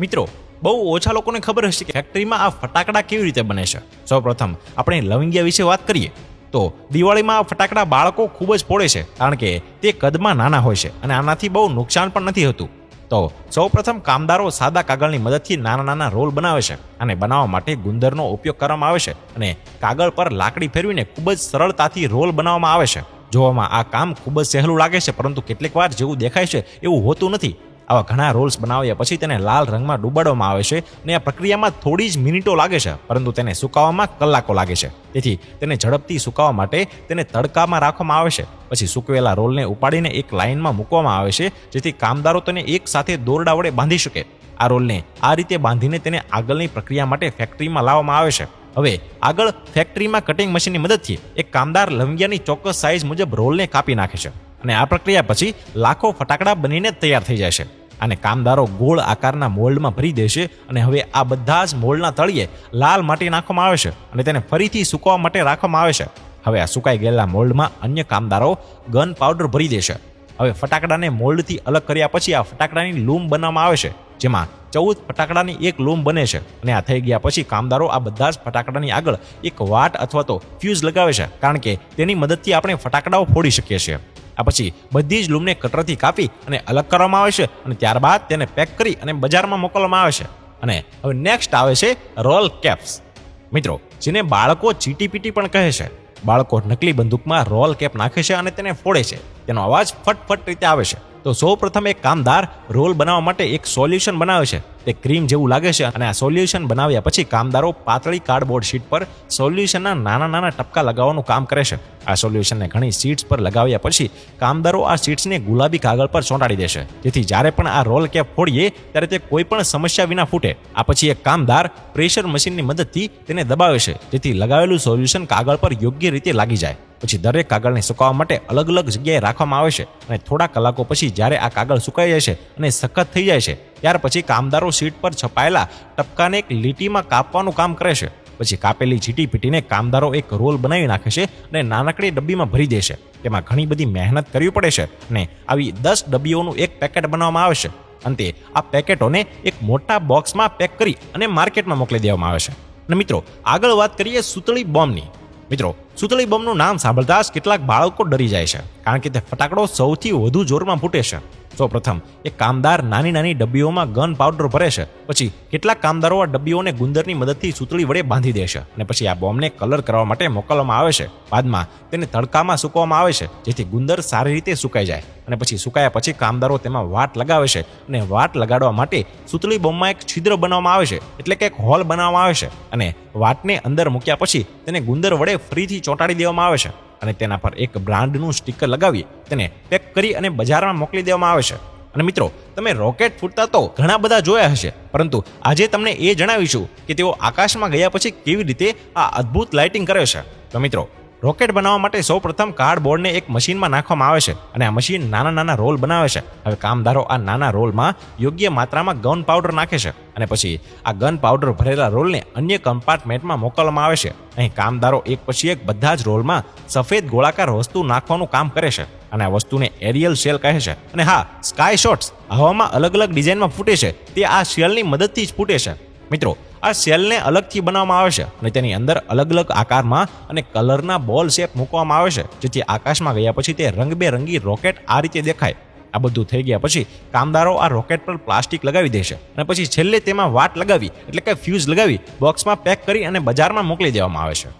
મિત્રો, બહુ ઓછા લોકોને ખબર હશે કે ફેક્ટરીમાં આ ફટાકડા કેવી રીતે બને છે. સૌપ્રથમ, આપણે લવિંગિયા વિશે વાત કરીએ. તો, દિવાળીમાં આ ફટાકડા બાળકો ખૂબ જ ફોડે છે, કારણ કે તે કદમાં નાના હોય છે અને આનાથી બહુ નુકસાન પણ નથી હોતું. તો, સૌપ્રથમ, કામદારો સાદા કાગળની મદદથી નાના નાના રોલ બનાવે છે અને બનાવવા માટે ગુંદરનો ઉપયોગ કરવામાં આવે છે અને કાગળ પર લાકડી ફેરવીને ખૂબ જ સરળતાથી રોલ બનાવવામાં આવે છે. જોવામાં આ કામ ખૂબ જ સહેલું લાગે છે, પરંતુ કેટલીક વાર જેવું દેખાય છે એવું હોતું નથી. આવા ઘણા રોલ્સ બનાવ્યા. પછી તેને લાલ રંગમાં ડૂબાડવામાં આવે છે અને આ પ્રક્રિયામાં થોડી જ મિનિટો લાગે છે, પરંતુ તેને સુકાવવામાં કલાકો લાગે છે. તેથી તેને ઝડપથી સુકાવવા માટે તેને તડકામાં રાખવામાં આવે છે. પછી સૂકવેલા રોલને ઉપાડીને એક લાઇનમાં મૂકવામાં આવે છે, જેથી કામદારો તેને એક સાથે દોરડા વડે બાંધી શકે. આ રોલને આ રીતે બાંધીને તેને આગળની પ્રક્રિયા માટે ફેક્ટરીમાં લાવવામાં આવે છે. હવે આગળ ફેક્ટરીમાં કટિંગ મશીનની મદદથી એક કામદાર લવિંગિયાની ચોક્કસ સાઇઝ મુજબ રોલને કાપી નાખે છે. અને આ પ્રક્રિયા પછી લાખો ફટાકડા બનીને તૈયાર થઈ જાય છે. અને કામદારો ગોળ આકારના મોલ્ડમાં ભરી દેશે અને હવે આ બધા જ મોલ્ડના તળિયે લાલ માટી નાખવામાં આવે છે અને તેને ફરીથી સૂકવા માટે રાખવામાં આવે છે. હવે આ સુકાઈ ગયેલા મોલ્ડમાં અન્ય કામદારો ગન પાવડર ભરી દેશે. હવે ફટાકડાને મોલ્ડથી અલગ કર્યા પછી આ ફટાકડાની લૂમ બનાવવામાં આવે છે, જેમાં ચૌદ ફટાકડાની એક લૂમ બને છે અને આ થઈ ગયા પછી કામદારો આ બધા જ ફટાકડાની આગળ એક વાટ અથવા તો ફ્યુઝ લગાવે છે, કારણ કે તેની મદદથી આપણે ફટાકડાઓ ફોડી શકીએ છીએ. આ પછી બધી જ લૂમને કટરથી કાપી અને અલગ કરવામાં આવે છે અને ત્યારબાદ તેને પેક કરી અને બજારમાં મોકલવામાં આવે છે. અને હવે નેક્સ્ટ આવે છે રોલ કેપ્સ. મિત્રો, જેને બાળકો ચીટીપીટી પણ કહે છે. બાળકો નકલી બંદૂકમાં રોલ કેપ નાખે છે અને તેને ફોડે છે. તેનો અવાજ ફટફટ રીતે આવે છે. તો સૌ પ્રથમ એક કામદાર રોલ બનાવવા માટે એક સોલ્યુશન બનાવે છે. તે ક્રીમ જેવું લાગે છે અને આ સોલ્યુશન બનાવ્યા પછી કામદારો પાતળી કાર્ડબોર્ડ શીટ પર સોલ્યુશનના નાના નાના ટપકા લગાવવાનું કામ કરે છે. આ સોલ્યુશનને ઘણી શીટ્સ પર લગાવ્યા પછી કામદારો આ શીટ્સને ગુલાબી કાગળ પર ચોંટાડી દેશે જેથી જ્યારે પણ આ રોલ કેપ ફોડીએ, ત્યારે તે કોઈ પણ સમસ્યા વિના ફૂટે. આ પછી એક કામદાર પ્રેશર મશીનની મદદથી તેને દબાવે છે, જેથી લગાવેલું સોલ્યુશન કાગળ પર યોગ્ય રીતે લાગી જાય. પછી દરેક કાગળને સુકાવવા માટે અલગ અલગ જગ્યાએ રાખવામાં આવે છે અને થોડા કલાકો પછી જ્યારે આ કાગળ સુકાઈ જાય છે અને સખત થઈ જાય છે ત્યાર પછી કામદારો સીટ પર છપાયેલા ટપકાને એક લીટીમાં કાપવાનું કામ કરે છે. પછી કાપેલી જીટી પીટીને કામદારો એક રોલ બનાવી નાખે છે અને નાનકડી ડબ્બીમાં ભરી દે છે. તેમાં ઘણી બધી મહેનત કરવી પડે છે અને આવી દસ ડબ્બીઓનું એક પેકેટ બનાવવામાં આવે છે. અંતે આ પેકેટોને એક મોટા બોક્સમાં પેક કરી અને માર્કેટમાં મોકલી દેવામાં આવે છે. અને મિત્રો, આગળ વાત કરીએ સુતળી બોમ્બની મિત્રો, સુતળી બોમ્બનું નામ સાંભળતા જ કેટલાક બાળકો ડરી જાય છે. કારણ કે તે ફટાકડો સૌથી વધુ જોરમાં ફૂટે છે. સૌપ્રથમ એ કામદાર નાની નાની ડબ્બીઓમાં ગન પાવડર ભરે છે. પછી કેટલાક કામદારો આ ડબ્બીઓને ગુંદરની મદદથી સુતળી વડે બાંધી દે છે અને પછી આ બોમ્બને કલર કરવા માટે મોકલવામાં આવે છે. બાદમાં તેને તડકામાં સૂકવવામાં આવે છે, જેથી ગુંદર સારી રીતે સુકાઈ જાય અને પછી સુકાયા પછી કામદારો તેમાં વાટ લગાવે છે અને વાટ લગાડવા માટે સુતળી બોમ્બમાં એક છિદ્ર બનાવવામાં આવે છે, એટલે કે એક હોલ બનાવવામાં આવે છે અને વાટને અંદર મૂક્યા પછી તેને ગુંદર વડે ફરીથી ચોંટાડી દેવામાં આવે છે. અને તેના પર એક બ્રાન્ડનું સ્ટીકર લગાવી તેને પેક કરી અને બજારમાં મોકલી દેવામાં આવે છે. અને મિત્રો, તમે રોકેટ ફૂટતા તો ઘણા બધા જોયા હશે, પરંતુ આજે તમને એ જણાવીશું કે તેઓ આકાશમાં ગયા પછી કેવી રીતે આ અદ્ભુત લાઇટિંગ કરે છે. તો મિત્રો રોકેટ બનાવવા માટે સૌ પ્રથમ કાર્ડબોર્ડને એક મશીનમાં નાખવામાં આવે છે અને આ મશીન નાના નાના રોલ બનાવે છે. હવે કામદારો આ નાના રોલમાં યોગ્ય માત્રામાં ગન પાવડર નાખે છે અને પછી આ ગન પાવડર ભરેલા રોલને અન્ય કમ્પાર્ટમેન્ટમાં મોકલવામાં આવે છે. અહીં કામદારો એક પછી એક બધા જ રોલમાં સફેદ ગોળાકાર વસ્તુ નાખવાનું કામ કરે છે અને આ વસ્તુને એરિયલ શેલ કહે છે. અને હા, સ્કાય શોટ્સ હવામાં અલગ અલગ ડિઝાઇનમાં ફૂટે છે. તે આ શેલની મદદથી જ ફૂટે છે. મિત્રો આ સેલને અલગથી બનાવવામાં આવે છે અને તેની અંદર અલગ અલગ આકારમાં અને કલરના બોલ શેપ મૂકવામાં આવે છે, જેથી આકાશમાં ગયા પછી તે રંગબેરંગી રોકેટ આ રીતે દેખાય. આ બધું થઈ ગયા પછી કામદારો આ રોકેટ પર પ્લાસ્ટિક લગાવી દેશે અને પછી છેલ્લે તેમાં વાટ લગાવી, એટલે કે ફ્યુઝ લગાવી, બોક્સમાં પેક કરી અને બજારમાં મોકલી દેવામાં આવે છે.